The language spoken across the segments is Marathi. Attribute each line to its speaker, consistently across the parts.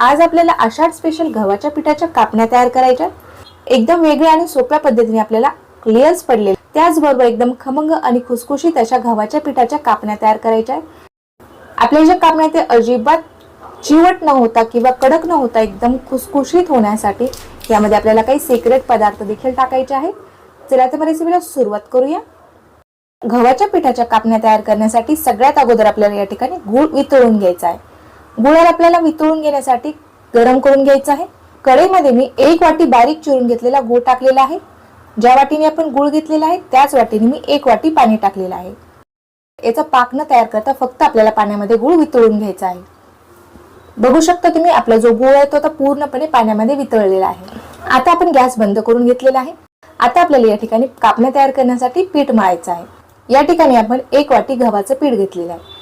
Speaker 1: आज आपल्याला आषाढ स्पेशल गव्हाच्या पिठाच्या कापण्या तयार करायच्या एकदम वेगळ्या आणि सोप्या पद्धतीने आपल्याला लेयर्स पडले त्याचबरोबर एकदम खमंग आणि खुसखुशीत अशा गव्हाच्या पिठाच्या कापण्या तयार करायच्या आहेत. आपल्या ज्या कापण्या ते अजिबात चिवट न होता किंवा कडक न होता एकदम खुसखुशीत होण्यासाठी यामध्ये आपल्याला काही सिक्रेट पदार्थ देखील टाकायचे आहेत. चला तर रेसिपीला सुरुवात करूया. गव्हाच्या पिठाच्या कापण्या तयार करण्यासाठी सगळ्यात अगोदर आपल्याला या ठिकाणी गूळ वितळून घ्यायचा आहे. गुळाला आपल्याला वितळून घेण्यासाठी गरम करून घ्यायचं आहे. कढईमध्ये मी एक वाटी बारीक चिरून घेतलेला गूळ टाकलेला आहे. ज्या वाटीने आपण गूळ घेतलेला आहे त्याच वाटीने मी एक वाटी पाणी टाकलेलं आहे. याचा पाक न तयार करता फक्त आपल्याला पाण्यामध्ये गूळ वितळून घ्यायचा आहे. बघू शकता तुम्ही आपला जो गूळ आहे तो आता पूर्णपणे पाण्यामध्ये वितळलेला आहे. आता आपण गॅस बंद करून घेतलेला आहे. आता आपल्याला या ठिकाणी कापण्या तयार करण्यासाठी पीठ मळायचं आहे. या ठिकाणी आपण एक वाटी गव्हाचं पीठ घेतलेलं आहे.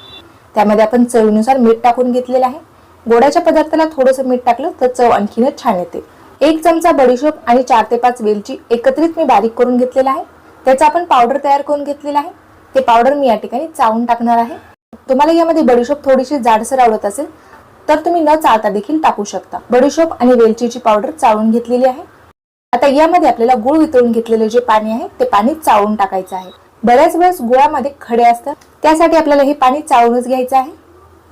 Speaker 1: त्यामध्ये आपण चवीनुसार मीठ टाकून घेतलेलं आहे. गोड्याच्या पदार्थाला थोडंसं मीठ टाकलं तर चव आणखीनच छान येते. एक चमचा बडीशोप आणि चार ते पाच वेलची एकत्रित मी बारीक करून घेतलेला आहे. त्याचा आपण पावडर तयार करून घेतलेला आहे. ते पावडर मी या ठिकाणी चावून टाकणार आहे. तुम्हाला यामध्ये बडीशोप थोडीशी जाडसर आवडत असेल तर तुम्ही न चाळता देखील टाकू शकता. बडीशोप आणि वेलचीची पावडर चाळून घेतलेली आहे. आता यामध्ये आपल्याला गुळ वितळून घेतलेले जे पाणी आहे ते पाणी चाळून टाकायचं आहे. बऱ्याच वेळेस गुळामध्ये खडे असतात. त्यासाठी आपल्याला हे पाणी चाळूनच घ्यायचं आहे.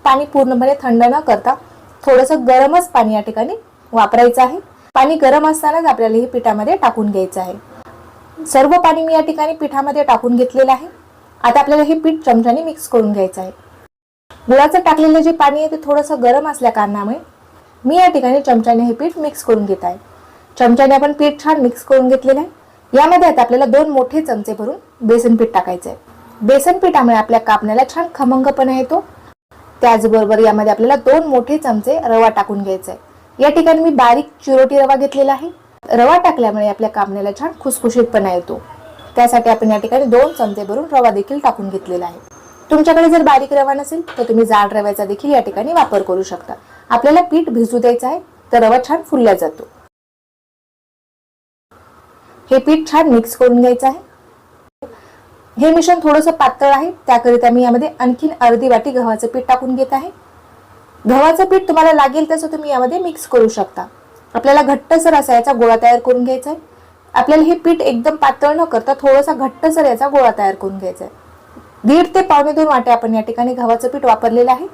Speaker 1: पाणी पूर्णपणे थंड न करता थोडंसं गरमच पाणी या ठिकाणी वापरायचं आहे. पाणी गरम असतानाच आपल्याला हे पिठामध्ये टाकून घ्यायचं आहे. सर्व पाणी मी या ठिकाणी पिठामध्ये टाकून घेतलेलं आहे. आता आपल्याला हे पीठ चमच्याने मिक्स करून घ्यायचं आहे. गुळाचं टाकलेलं जे पाणी आहे ते थोडंसं गरम असल्या कारणामुळे मी या ठिकाणी चमच्याने हे पीठ मिक्स करून घेत आहे. चमच्याने आपण पीठ छान मिक्स करून घेतलेलं आहे. यामध्ये आता आपल्याला दोन मोठे चमचे भरून बेसन पीठ टाकायचं आहे बेसन पिठामुळे आपल्या कापण्याला छान खमंगपणा येतो. त्याचबरोबर यामध्ये आपल्याला दोन मोठे चमचे रवा टाकून घ्यायचा आहे या ठिकाणी मी बारीक चिरोटी रवा घेतलेला आहे. रवा टाकल्यामुळे आपल्या कापण्याला छान खुसखुशीतपणा येतो. त्यासाठी आपण या ठिकाणी दोन चमचे भरून रवा देखील टाकून घेतलेला आहे. तुमच्याकडे जर बारीक रवा नसेल तर तुम्ही जाड रव्याचा देखील या ठिकाणी वापर करू शकता. आपल्याला पीठ भिजू द्यायचं आहे तर रवा छान फुलला जातो. हे पीठ छान मिक्स करून घ्यायचं आहे. हे मिश्रण थोडंसं पातळ आहे त्याकरिता मी यामध्ये आणखीन अर्धी वाटी गव्हाचं पीठ टाकून घेत आहे. गव्हाचं पीठ तुम्हाला लागेल तसं तुम्ही यामध्ये मिक्स करू शकता. आपल्याला घट्टसर असा याचा गोळा तयार करून घ्यायचा आहे. आपल्याला हे पीठ एकदम पातळ न करता थोडासा घट्टसर याचा गोळा तयार करून घ्यायचा आहे. दीड ते पावणे दोन वाटे आपण या ठिकाणी गव्हाचं पीठ वापरलेलं आहे.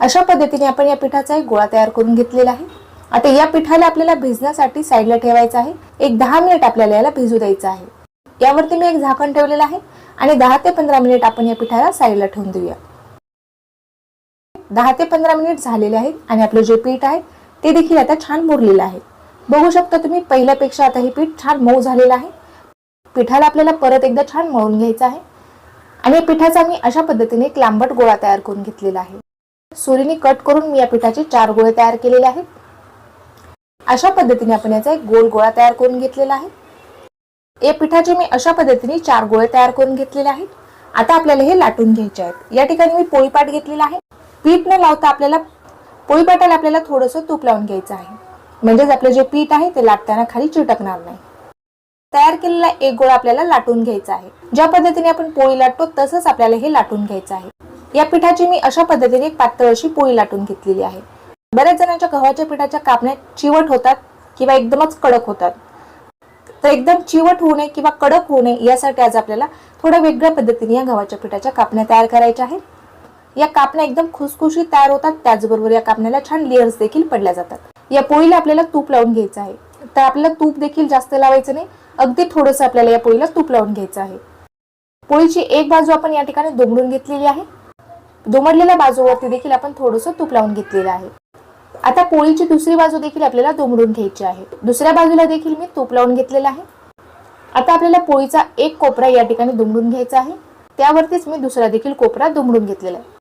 Speaker 1: अशा पद्धतीने आपण या पिठाचा एक गोळा तयार करून घेतलेला आहे. आता या पिठाला आपल्याला भिजण्यासाठी साईडला ठेवायचं आहे. एक दहा मिनिट आपल्याला याला भिजू द्यायचं आहे. यावरती मी एक झाकण ठेवलेलं आहे आणि दहा ते पंधरा मिनिट आपण या पिठाला साईडला ठेवून देऊया. दहा ते पंधरा मिनिट झालेले आहेत आणि आपलं जे पीठ आहे ते देखील आता छान मुरलेलं आहे. बघू शकता तुम्ही पहिल्यापेक्षा आता हे पीठ छान मऊ झालेलं आहे. पिठाला आपल्याला परत एकदा छान मळून घ्यायचं आहे. आणि या पिठाचा मी अशा पद्धतीने एक लांबट गोळा तयार करून घेतलेला आहे. सुरीने कट करून मी या पिठाचे चार गोळे तयार केलेले आहेत. अशा पद्धतीने आपण याचा एक गोल गोळा तयार करून घेतलेला आहे. या पिठाचे मी अशा पद्धतीने चार गोळे तयार करून घेतलेले आहेत. आता आपल्याला हे लाटून घ्यायचे आहेत. या ठिकाणी मी पोळीपाट घेतलेला आहे. पीठ न लावता आपल्याला पोळीपाटाला आपल्याला थोडंसं तूप लावून घ्यायचं आहे. म्हणजेच आपलं जे पीठ आहे ते लाटताना खाली चिटकणार नाही. तयार केलेला एक गोळा आपल्याला लाटून घ्यायचा आहे. ज्या पद्धतीने आपण पोळी लाटतो तसंच आपल्याला हे लाटून घ्यायचं आहे. या पिठाची मी अशा पद्धतीने एक पातळ अशी पोळी लाटून घेतलेली आहे. बऱ्याच जणांच्या गव्हाच्या पिठाच्या कापण्या चिवट होतात किंवा एकदमच कडक होतात. तर एकदम चिवट होऊ नये किंवा कडक होऊ नये यासाठी आज आपल्याला थोड्या वेगळ्या पद्धतीने या गव्हाच्या पिठाच्या कापण्या तयार करायच्या आहेत. या कापण्या एकदम खुसखुशीत तयार होतात. त्याचबरोबर या कापण्याला छान लेअर्स देखील पडल्या जातात. या पोळीला आपल्याला तूप लावून घ्यायचं आहे. तर आपल्याला तूप देखील जास्त लावायचं नाही. अगदी थोडंसं आपल्याला या पोळीला तूप लावून घ्यायचं आहे. पोळीची एक बाजू आपण या ठिकाणी दुमडून घेतलेली आहे. दुमडलेल्या बाजूवरती देखील आपण थोडंसं तूप लावून घेतलेलं आहे. आता पोळीची दुसरी बाजू देखील आपल्याला दुमडून घ्यायची आहे. दुसऱ्या बाजूला देखील मी तूप लावून घेतलेलं आहे. आता आपल्याला पोळीचा एक कोपरा या ठिकाणी दुमडून घ्यायचा आहे. त्यावरतीच मी दुसरा देखील कोपरा दुमडून घेतलेला आहे.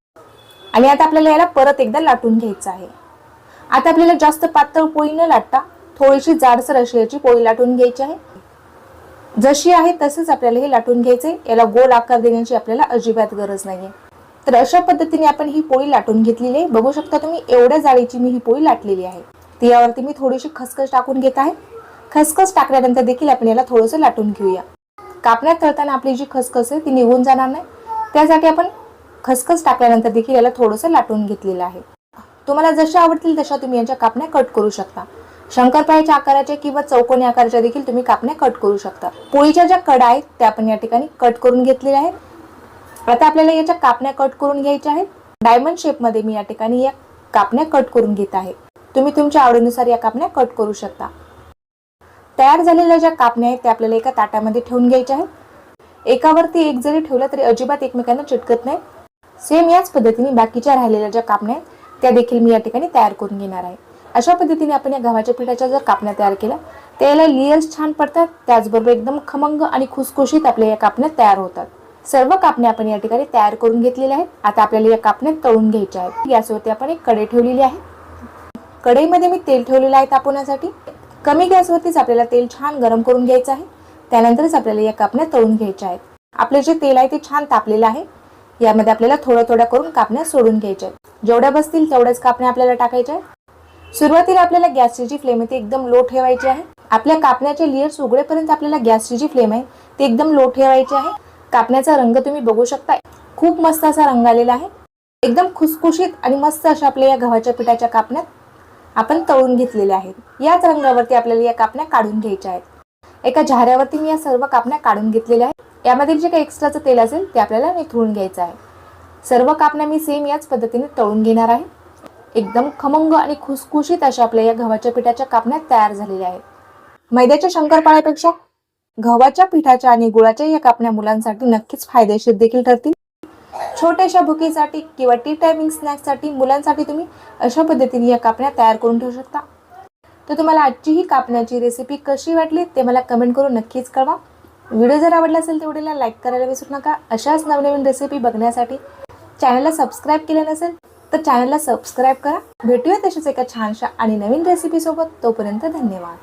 Speaker 1: आणि आता आपल्याला याला परत एकदा लाटून घ्यायचं आहे. आता आपल्याला जास्त पातळ पोळी न लाटता थोडीशी जाडसर अशी याची पोळी लाटून घ्यायची आहे. जशी आहे तसंच आपल्याला हे लाटून घ्यायचे याला गोल आकार देण्याची आपल्याला अजिबात गरज नाहीये. तर अशा पद्धतीने आपण ही पोळी लाटून घेतलेली आहे. बघू शकता तुम्ही एवढ्या जाळीची मी ही पोळी लाटलेली आहे. त्यावरती मी थोडीशी खसखस टाकून घेत आहे. खसखस टाकल्यानंतर देखील आपण याला थोडंसं लाटून घेऊया. कापण्यात तळताना आपली जी खसखस आहे ती निघून जाणार नाही. त्यासाठी आपण खसखस टाकल्यानंतर देखील याला थोडंसं लाटून घेतलेलं आहे. तुम्हाला जशा आवडतील तशा तुम्ही यांच्या कापण्या कट करू शकता. शंकरपाळ्याच्या आकाराच्या किंवा चौकोनी आकाराच्या देखील तुम्ही कापण्या कट करू शकता. पोळीच्या ज्या कडा आहेत त्या आपण या ठिकाणी कट करून घेतलेल्या आहेत. आता आपल्याला याच्या कापण्या कट करून घ्यायच्या आहेत. डायमंड शेपमध्ये मी या ठिकाणी या कापण्या कट करून घेत आहे. तुम्ही तुमच्या आवडीनुसार या कापण्या कट करू शकता. तयार झालेल्या ज्या कापण्या आहेत त्या आपल्याला एका ताटामध्ये ठेवून घ्यायच्या आहेत. एकावरती एक जरी ठेवलं तरी अजिबात एकमेकांना चिटकत नाही. सेम याच पद्धतीने बाकीच्या राहिलेल्या ज्या कापण्या आहेत त्या देखील मी या ठिकाणी तयार करून घेणार आहे. अशा पद्धतीने आपण या गव्हाच्या पिठाच्या जर कापण्या तयार केल्या त्याला लेयर्स छान पडतात. त्याचबरोबर एकदम खमंग आणि खुसखुशीत आपल्या या कापण्या तयार होतात. सर्व कापण्या आपण या ठिकाणी तयार करून घेतलेल्या आहेत. आता आपल्याला या कापण्या तळून घ्यायच्या आहेत. गॅसवरती आपण एक कढई ठेवलेली आहे. कढईमध्ये मी तेल ठेवलेलं आहे तापवण्यासाठी. कमी गॅसवरतीच आपल्याला तेल छान गरम करून घ्यायचं आहे. त्यानंतरच आपल्याला या कापण्या तळून घ्यायच्या आहेत. आपले जे तेल आहे ते छान तापलेलं आहे. यामध्ये आपल्याला थोडं थोडं करून कापण्या सोडून घ्यायच्या आहेत. जेवढ्या बसतील तेवढ्याच कापण्या आपल्याला टाकायच्या आहेत. सुरुवातीला आपल्याला गॅसची जी फ्लेम आहे ती एकदम लो ठेवायची आहे. आपल्या कापण्याचे लेयर्स उघडेपर्यंत आपल्याला गॅसची जी फ्लेम आहे ती एकदम लो ठेवायची आहे. कापण्याचा रंग तुम्ही बघू शकता खूप मस्त असा रंग आलेला आहे. एकदम खुसखुशीत आणि मस्त अशा आपल्या या गव्हाच्या पिठाच्या कापण्यात आपण तळून घेतलेल्या आहेत. याच रंगावरती आपल्याला या कापण्या काढून घ्यायच्या आहेत. एका झाऱ्यावरती मी या सर्व कापण्या काढून घेतलेल्या आहेत. यामधील जे काही एक्स्ट्राचं तेल असेल ते आपल्याला निथळून घ्यायचं आहे. सर्व कापण्या मी सेम याच पद्धतीने तळून घेणार आहे. एकदम खमंग आणि खुसखुशीत अशा आपल्या या गव्हाच्या पिठाच्या कापण्या तयार झालेल्या आहेत. मैद्याच्या शंकरपाळ्यापेक्षा गव्हाच्या पिठाच्या आणि गुळाच्या या कापण्या मुलांसाठी नक्कीच फायदेशीर देखील ठरतील. छोट्याशा भुकेसाठी किंवा टी टायमिंग स्नॅक्ससाठी मुलांसाठी तुम्ही अशा पद्धतीने या कापण्या तयार करून ठेवू शकता. तर तुम्हाला आजची ही कापण्याची रेसिपी कशी वाटली ते मला कमेंट करून नक्कीच कळवा. व्हिडिओ जर आवडला असेल तर व्हिडिओला लाईक करायला विसरू नका. अशाच नवनवीन रेसिपी बघण्यासाठी चॅनलला सबस्क्राईब केलं नसेल तर चॅनलला सबस्क्राईब करा. भेटूया तशाच एका छानशा आणि नवीन रेसिपीसोबत तोपर्यंत धन्यवाद.